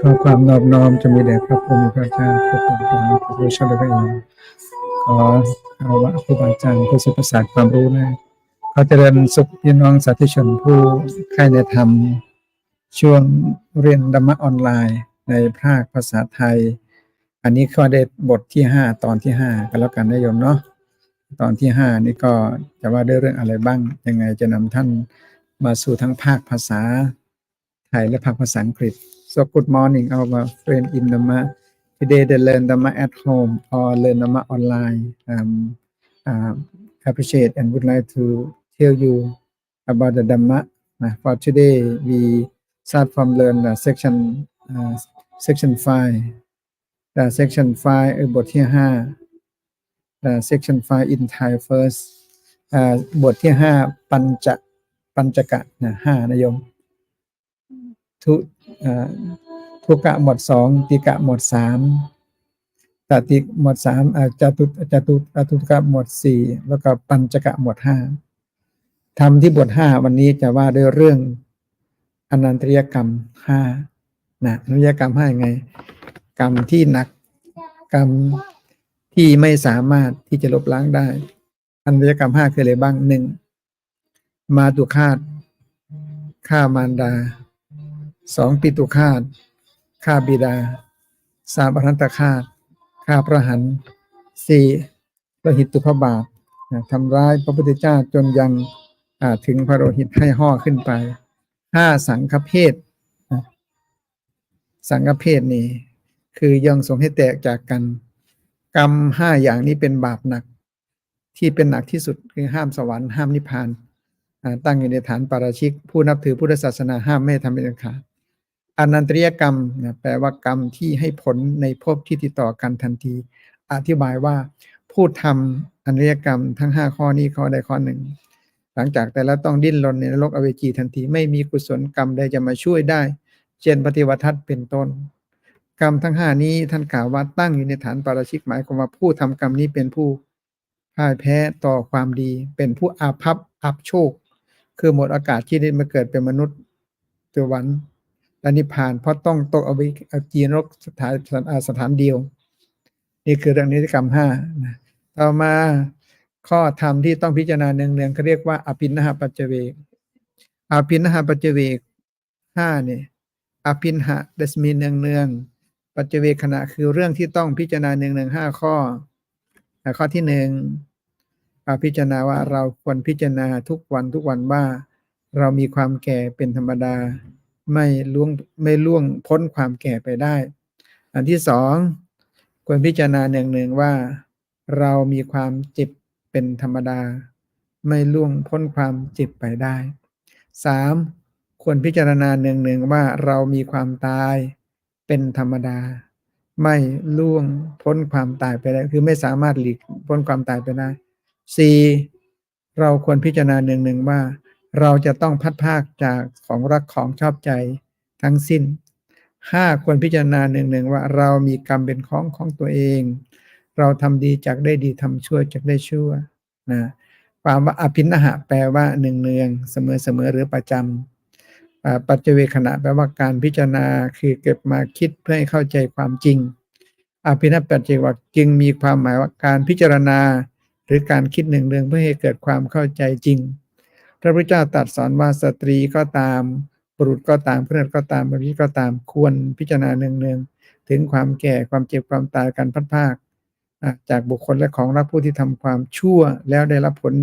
ขอความนอบน้อมจะมีแด่พระพุทธพระเจ้าพระพุทธพระธรรมพระพุทธเจ้าพระองค์ขออาวะครูบาอาจารย์ผู้สุประสาทความรู้นะขอเจริญสุขพี่น้องสาธุชนผู้ใครในธรรม ช่วงเรียนธรรมะออนไลน์ในภาคภาษาไทย อันนี้ข้อได้บทที่ห้าตอนที่ห้ากันแล้วกันนะโยมเนาะ ตอนที่ห้านี่ก็จะว่าด้วยเรื่องอะไรบ้าง ยังไงจะนำท่านมาสู่ทั้งภาคภาษาไทยและภาคภาษาอังกฤษ so good morning our friend in Dhamma today they learn Dhamma at home or learn Dhamma online um, uh, appreciate and would like to tell you about the Dhamma uh, for today we start from learn the section uh, section 5 the section 5บทที่ห้า section 5 in Thai first บทที่ห้าปัญจปัญจกะนะห้านะโยมทุทุกะหมวดสองติกะหมวดสามตติหมวดสามอาจตุจตุจตุกะหมวดสี่แล้วก็ปัญจกะหมวดห้าทำที่บทห้าวันนี้จะว่าด้วยเรื่องอนันตริยกรรมห้านะอนันตริยกรรมห้ายังไง กรรมที่หนักกรรม ที่ไม่สามารถที่จะลบล้างได้ อันตริยกรรมห้าคืออะไรบ้างหนึ่งมาตุคาตฆ่ามารดาสองปิตุคาตฆ่าบิดาสามอรันตคาตฆ่าพระหันสี่ประหิตตุพบาททำร้ายพระพุทธเจ้าจนยังถึงพระโลหิตให้ห่อขึ้นไปห้าสังฆเพศสังฆเพศนี่คือยังสงให้แตกจากกัน กรรมห้าอย่างนี้เป็นบาปหนัก ที่เป็นหนักที่สุดคือห้ามสวรรค์ห้ามนิพพานตั้งอยู่ในฐานปาราชิก ผู้นับถือพุทธศาสนาห้ามไม่ทำเป็นขาดอนันตริยกรรมนะแปลว่ากรรมที่ให้ผลในภพที่ติดต่อกันทันที อธิบายว่าผู้ทำอนันตริยกรรมทั้ง 5 ข้อนี้ข้อใดข้อหนึ่ง หลังจากแต่ละต้องดิ้นรนในนรกอเวจีทันที ไม่มีกุศลกรรมใดจะมาช่วยได้ เช่นปฏิวัติเป็นต้น กรรมทั้งห้านี้ท่านกล่าวว่าตั้งอยู่ในฐานปาราชิกหมายความว่าผู้ทำกรรมนี้เป็นผู้พ่ายแพ้ต่อความดี เป็นผู้อาภัพอับโชค คือหมดอากาศที่ได้มาเกิดเป็นมนุษย์สวรรค์และนิพพานเพราะต้องตกเอาไปเอาจีนรกสถานสถานสถานเดียว นี่คือเรื่องนิติกรรมห้าต่อมาข้อธรรมที่ต้องพิจารณาเนืองๆเขาเรียกว่าอภินหปัจเจเวกอภินหปัจเจเวกห้าเนี่ยอภินหะดัสมีเนืองๆ ปัจเจเวกขณะคือเรื่องที่ต้องพิจารณาเนืองๆห้าข้ออ่ข้อที่หนึ่งพิจารณาว่าเราควรพิจารณาทุกวันทุกวันว่า เรามีความแก่เป็นธรรมดา ไม่ล่วงไม่ล่วงพ้นความแก่ไปได้ อันที่สองควรพิจารณาหนึ่งหนึ่งว่า เรามีความเจ็บเป็นธรรมดา ไม่ล่วงพ้นความเจ็บไปได้สามควรพิจารณาหนึ่งหนึ่งว่าเรามีความตาย เป็นธรรมดา ไม่ล่วงพ้นความตายไปได้ คือไม่สามารถหลีกพ้นความตายไปได้สี่เราควรพิจารณาหนึ่งหนึ่งว่า เราจะต้องพัดภาคจากของรักของชอบใจทั้งสิ้นห้าควรพิจารณาหนึ่งหนึ่งว่าเรามีกรรมเป็นของของตัวเอง เราทำดีจากได้ดีทำชั่วจากได้ชั่วนะความว่าอภินหะแปลว่าหนึ่งเนืองเสมอเสมอหรือประจำ ปัจเจเวขณะแปลว่าการพิจารณาคือเก็บมาคิดเพื่อให้เข้าใจความจริง อภินปัจเจกว่าจึงมีความหมายว่าการพิจารณา หรือการคิดหนึ่งเรื่องเพื่อให้เกิดความเข้าใจจริง พระพุทธเจ้าตรัสสอนว่าสตรีก็ตามบุรุษก็ตามเพื่อนก็ตามบริก็ตามควรพิจารณาเนืองๆถึงความแก่ความเจ็บความตายการพัดภาคจากบุคคลและของรักผู้ที่ทำความชั่วแล้วได้รับผล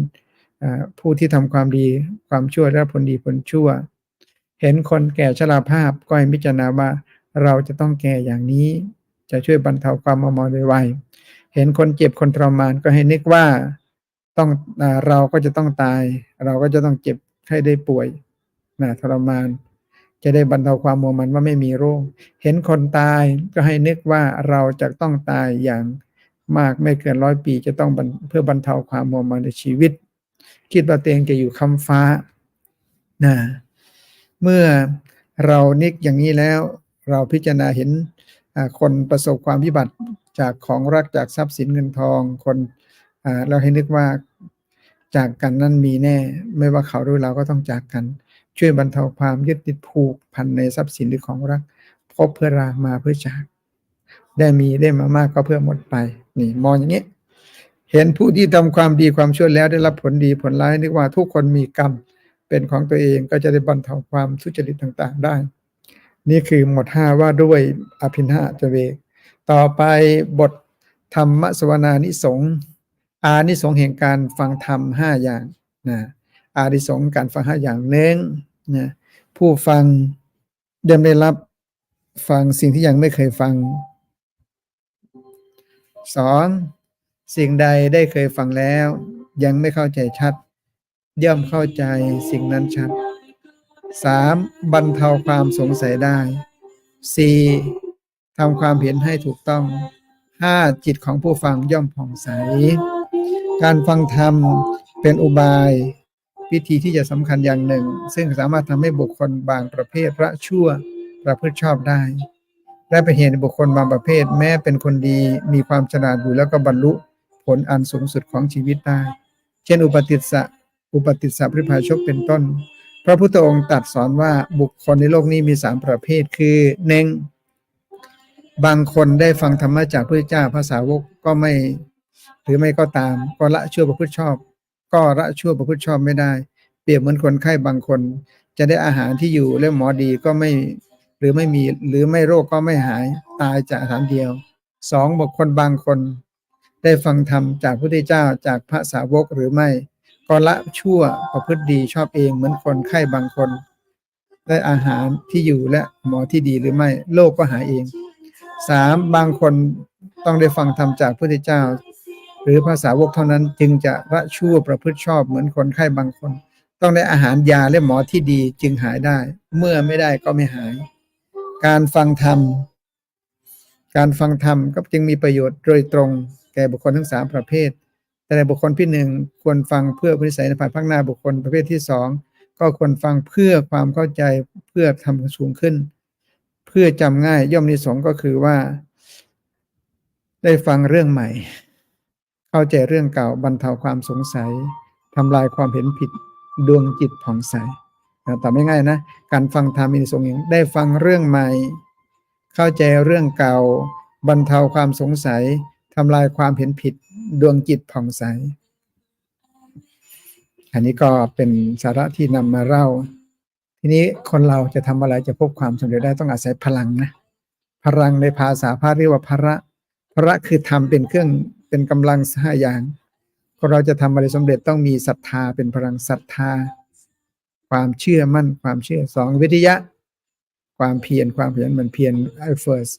ผู้ที่ทำความดีความชั่วได้รับผลดีผลชั่ว เห็นคนแก่ชราภาพก็ให้พิจารณาว่า เราจะต้องแก่อย่างนี้ จะช่วยบรรเทาความมามอโดยไวเห็นคนเจ็บคนทรมานก็ให้นึกว่าต้องเราก็จะต้องตาย เราก็จะต้องเจ็บไข้ได้ป่วยนะทรมาน จะได้บรรเทาความมัวมันว่าไม่มีโรค เห็นคนตายก็ให้นึกว่าเราจะต้องตายอย่างมากไม่เกินร้อยปีจะต้องเพื่อบรรเทาความมัวมันในชีวิต คิดว่าตัวเองจะอยู่คำฟ้านะ เมื่อเรานึกอย่างนี้แล้ว เราพิจารณาเห็นคนประสบความพิบัติจากของรักจากทรัพย์สินเงินทองคนเราให้นึกว่าจากกันนั้นมีแน่ ไม่ว่าเขาหรือเราก็ต้องจากกัน ช่วยบรรเทาความยึดติดผูกพันในทรัพย์สินหรือของรัก พบเพื่อรามาเพื่อจาก ได้มีได้มามากก็เพื่อหมดไปนี่มองอย่างนี้ เห็นผู้ที่ทำความดีความชั่วแล้วได้รับผลดีผลร้ายนึกว่าทุกคนมีกรรม เป็นของตัวเองก็จะได้บรรเทาความทุจริตต่างๆได้ นี่คือหมวดห้าว่าด้วยอภินหาจเวก ต่อไปบทธรรมสวนานิสงส์อานิสงส์แห่งการฟังธรรมห้าอย่างนะอานิสงส์การฟังห้าอย่างหนึ่งนะผู้ฟังได้ได้รับฟังสิ่งที่ยังไม่เคยฟังสองสิ่งใดได้เคยฟังแล้ว ยังไม่เข้าใจชัด ย่อมเข้าใจสิ่งนั้นชัดสามบรรเทาความสงสัยได้สี่ทำความเห็นให้ถูกต้องห้าจิตของผู้ฟังย่อมผ่องใส การฟังธรรมเป็นอุบายวิธีที่จะสำคัญอย่างหนึ่ง ซึ่งสามารถทำให้บุคคลบางประเภทละชั่วประพฤติชอบได้ และเป็นเหตุบุคคลบางประเภทแม้เป็นคนดีมีความฉลาดอยู่แล้วก็บรรลุผลอันสูงสุดของชีวิตได้ เช่นอุปติสสะ อุปติสสะพฤพาชกเป็นต้น พระพุทธองค์ตรัสสอนว่าบุคคลในโลกนี้มีสามประเภทคือหนึ่งบางคนได้ฟังธรรมะจากพระเจ้าภาษาวกก็ไม่ หรือไม่ก็ตาม ก็ละชั่วประพฤติชอบ ก็ละชั่วประพฤติชอบไม่ได้ เปรียบเหมือนคนไข้บางคน จะได้อาหารที่อยู่และหมอดีก็ไม่หรือไม่มีหรือไม่โรคก็ไม่หายตายจากอาหารเดียวสองบุคคลบางคน ได้ฟังธรรมจากพระพุทธเจ้าจากพระสาวกหรือไม่ ก็ละชั่วประพฤติดีชอบเองเหมือนคนไข้บางคน ได้อาหารที่อยู่และหมอที่ดีหรือไม่โรคก็หายเองสามบางคนต้องได้ฟังธรรมจากพระพุทธเจ้า หรือภาษาวกเท่านั้นจึงจะละชั่วประพฤติชอบเหมือนคนไข้บางคน ต้องได้อาหารยาและหมอที่ดีจึงหายได้ เมื่อไม่ได้ก็ไม่หาย การฟังธรรม การฟังธรรมก็จึงมีประโยชน์โดยตรง แก่บุคคลทั้งสามประเภท แต่ในบุคคลที่หนึ่งควรฟังเพื่อพิสัยในภายภาคหน้าบุคคลประเภทที่สองก็ควรฟังเพื่อความเข้าใจเพื่อทำสูงขึ้น เพื่อจำง่ายย่อมนิสงก็คือว่า ได้ฟังเรื่องใหม่ เข้าใจเรื่องเก่าบรรเทาความสงสัยทำลายความเห็นผิดดวงจิตผ่องใสนะตอบไม่ง่ายนะ การฟังธรรมมีสงอย่างได้ฟังเรื่องใหม่ เข้าใจเรื่องเก่า บรรเทาความสงสัยทำลายความเห็นผิด ดวงจิตผ่องใส อันนี้ก็เป็นสาระที่นำมาเล่า ทีนี้คนเราจะทำอะไรจะพบความสำเร็จได้ต้องอาศัยพลังนะ พลังในภาษาพระเรียกว่าพระพระคือทำเป็นเครื่องเป็นกำลังห้าอย่างคนเราจะทำอะไรสำเร็จต้องมีศรัทธาเป็นพลังศรัทธา ความเชื่อมั่นความเชื่อสองวิทยะ ความเพียรความเพียรมันเพียร effort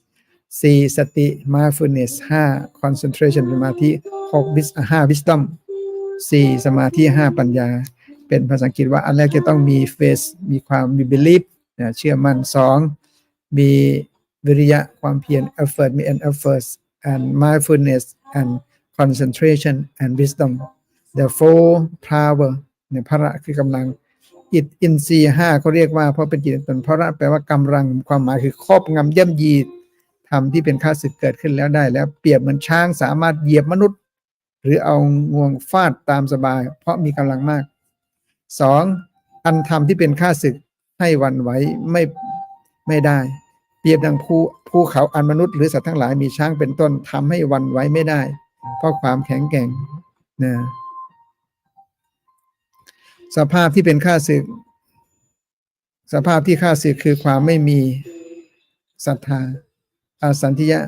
สี่สติ mindfulness ห้า concentration สมาธิ หกวิสห้า wisdom สี่สมาธิห้าปัญญา เป็นภาษาอังกฤษว่าอันแรกจะต้องมี faith มีความมี belief เชื่อมั่นสองมีวิริยะความเพียร effort มี an effort and mindfulness and concentration and wisdom the four power เนี่ยพระคือกำลังอิทอินทรีย์ห้าเขาเรียกว่าเพราะเป็นจิตเป็นพระแปลว่ากำลังความหมายคือครอบงำย่ำยีทำที่เป็นค่าศึกเกิดขึ้นแล้วได้แล้วเปรียบเหมือนช้างสามารถเหยียบมนุษย์ หรือเอางวงฟาดตามสบาย เพราะมีกำลังมากสองอันทำที่เป็นค่าศึกให้วันไหวไม่ไม่ได้ เปรียบดังภูภูเขาอันมนุษย์หรือสัตว์ทั้งหลายมีช้างเป็นต้นทำให้วันไหวไม่ได้ เพราะความแข็งแกร่งนะสภาพที่เป็นค่าศึก สภาพที่ค่าศึกคือความไม่มีศรัทธาอาสันติยะ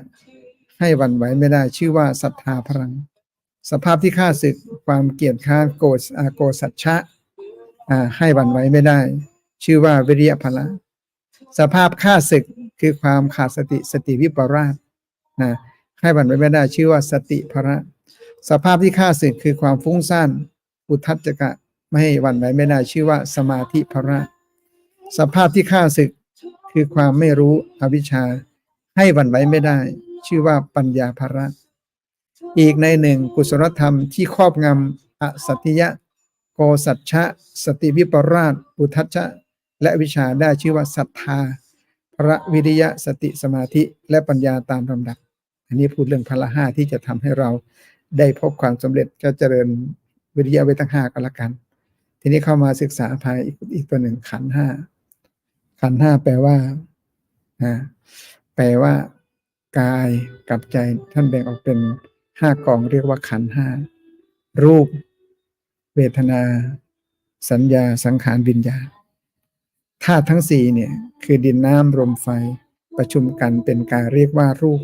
ให้วันไหวไม่ได้ ชื่อว่าศรัทธาพลัง สภาพที่ค่าศึกความเกียดค้านโกรธโกสัจฉะให้หวันไหวไม่ได้ ชื่อว่าวิริยพละสภาพค่าศึกคือความขาดสติสติวิปราชนะให้หวันไหวไม่ได้ ชื่อว่าสติพระ สภาพที่ค่าศึกคือความฟุ้งซ่านอุทัจจกะไม่ให้หวันไหวไม่ได้ชื่อว่าสมาธิพระ สภาพที่ค่าศึกคือความไม่รู้อวิชชา ให้หวันไหวไม่ได้ ชื่อว่าปัญญาภระ อีกในหนึ่งกุศลธรรมที่ครอบงำอสัติยะ โกสัจฉะสติวิปราชอุทัจจะและวิชาได้ชื่อว่าศรัทธา พระวิริยะสติสมาธิและปัญญาตามลำดับ อันนี้พูดเรื่องพละห้าที่จะทำให้เราได้พบความสำเร็จก็เจริญวิริยะไว้ตั้งห้าก็แล้วกัน ทีนี้เข้ามาศึกษาภายอีกอีกตัวหนึ่งขันห้าขันห้าแปลว่าอ่าแปลว่ากายกับใจท่านแบ่งออกเป็น ห้ากองเรียกว่าขันห้ารูป เวทนา สัญญาสังขารวิญญาณธาตุทั้งสี่เนี่ยคือดินน้ำลมไฟประชุมกันเป็นกายเรียกว่ารูป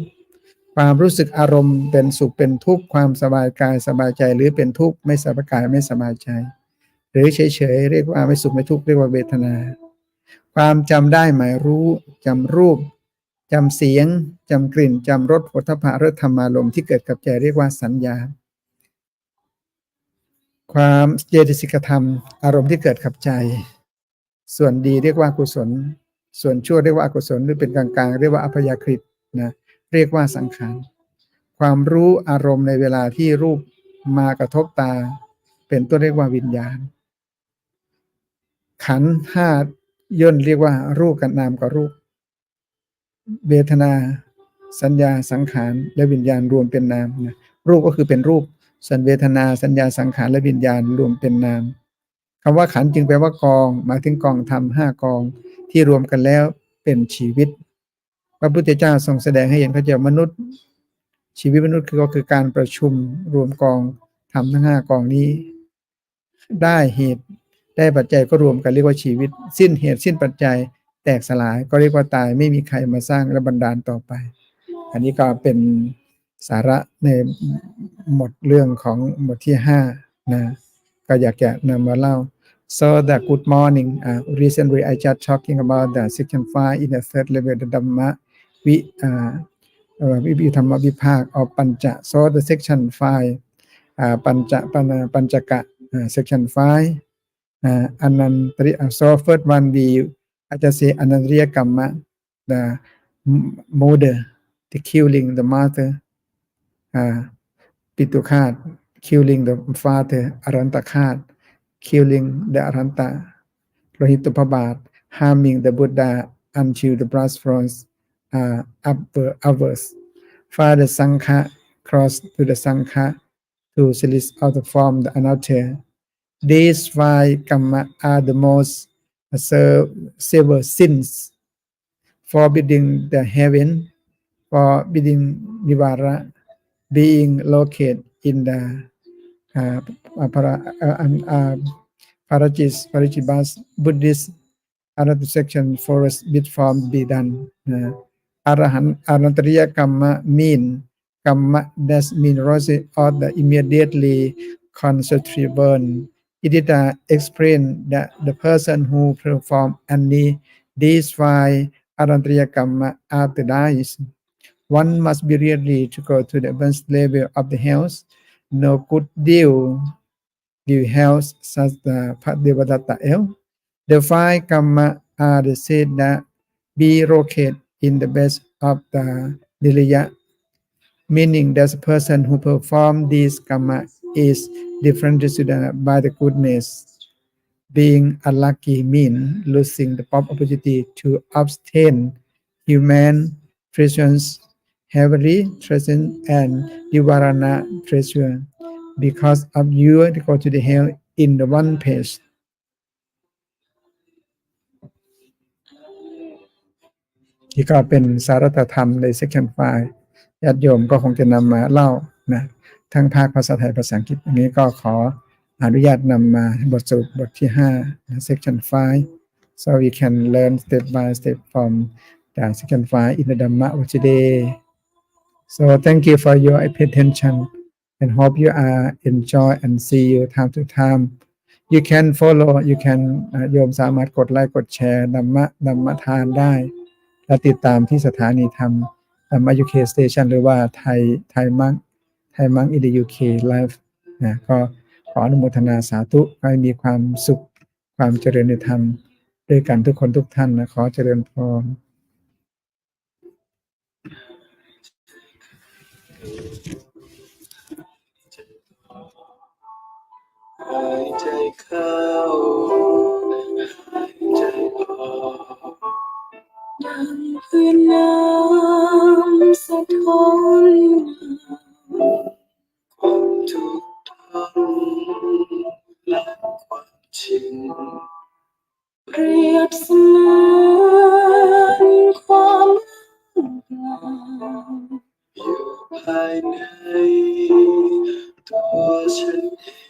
ความรู้สึกอารมณ์เป็นสุขเป็นทุกข์ความสบายกายสบายใจหรือเป็นทุกข์ไม่สบายกายไม่สบายใจ หรือเฉยๆเรียกว่าไม่สุขไม่ทุกข์เรียกว่าเวทนา ความจำได้หมายรู้จำรูป จำเสียงจำกลิ่นจำรสผลทพะรสธรรมารมณ์ที่เกิดกับใจเรียกว่าสัญญา ความเจตสิกธรรม อารมณ์ที่เกิดกับใจ ส่วนดีเรียกว่ากุศล ส่วนชั่วเรียกว่าอกุศลหรือเป็นกลางๆ เรียกว่าอัพยากฤิตนะเรียกว่าสังขารความรู้อารมณ์ในเวลาที่รูปมากระทบตา เป็นตัวเรียกว่าวิญญาณ ขันห้าย่นเรียกว่ารูปกับนามกับรูป เวทนา สัญญาสังขารและวิญญาณรวมเป็นนามนะรูปก็คือเป็นรูปส่วนเวทนาสัญญาสังขารและวิญญาณรวมเป็นนามคำว่าขันจึงแปลว่ากองหมายถึงกองธรรมห้ากองที่รวมกันแล้วเป็นชีวิต พระพุทธเจ้าทรงแสดงให้เห็นพระเจ้ามนุษย์ ชีวิตมนุษย์คือก็คือการประชุมรวมกองทำทั้งห้ากองนี้ ได้เหตุได้ปัจจัยก็รวมกันเรียกว่าชีวิต สิ้นเหตุสิ้นปัจจัย แตกสลายก็เรียกว่าตายไม่มีใครมาสร้างและบันดาลต่อไป อันนี้ก็เป็นสาระในหมดเรื่องของหมดที่ห้านะก็อยากจะนำมาเล่า so the good morning uh, recently I just talking about the section five in the third level the Dhamma vi uh, uh, วิวิธรรมวิภาค of ปัญจ so the section five อ่าปัญจปัญปัญจกะอ่า section five อ่าอนันตริ so first one we อาจจะ say อนันตริยกรรมะ the mother the killing the mother อ่าปิตุคาต killing the father อรันตคาต killing the อรันตะโลหิตพบาท harming the Buddha until the blood flows uh, upward upwards Father Sankha cross to the Sankha to release out the form the another these five kamma are the most severe severe sins forbidding the heaven forbidding nirvana being located in the uh, para, uh, um, uh, Parajis, Parajibas Buddhist another section forest bit form be done. Uh, Arahan Anantariya Kamma mean Kamma that mean rose or the immediately concentrate burn. It is uh, explain that the person who perform any these five Anantariya Kamma after dies one must be ready to go to the advanced level of the health. No good deal give health such the Padevadatta else. The five kamma are the said that be located in the best of the Nilaya, meaning that the person who perform these kamma is differentiated by the goodness. Being unlucky mean losing the opportunity to abstain human presence heavily present and nivarana treasure because of you to go to the hell in the one page นี่ก็เป็นสารัตธรรมใน section 5ญาติโยมก็คงจะนำมาเล่านะ ทั้งภาคภาษาไทยภาษาอังกฤษอันนี้ก็ขออนุญาตนำมาบทสรุปบทที่5 section 5 so we can learn step by step from the section 5 in the Dhamma of today so thank you for your attention and hope you are enjoy and see you time to time you can follow you can โยมสามารถกดไลค์กดแชร์ธรรมะธรรมะทานได้ และติดตามที่สถานีธรรมธรรมยูเคสเตชันหรือว่าไทยไทยมัง ไทยมังอินเดียยูเคไลฟ์นะก็ขออนุโมทนาสาธุให้มีความสุขความเจริญในธรรมด้วยกันทุกคนทุกท่านนะขอเจริญพรใจ อยู่ภา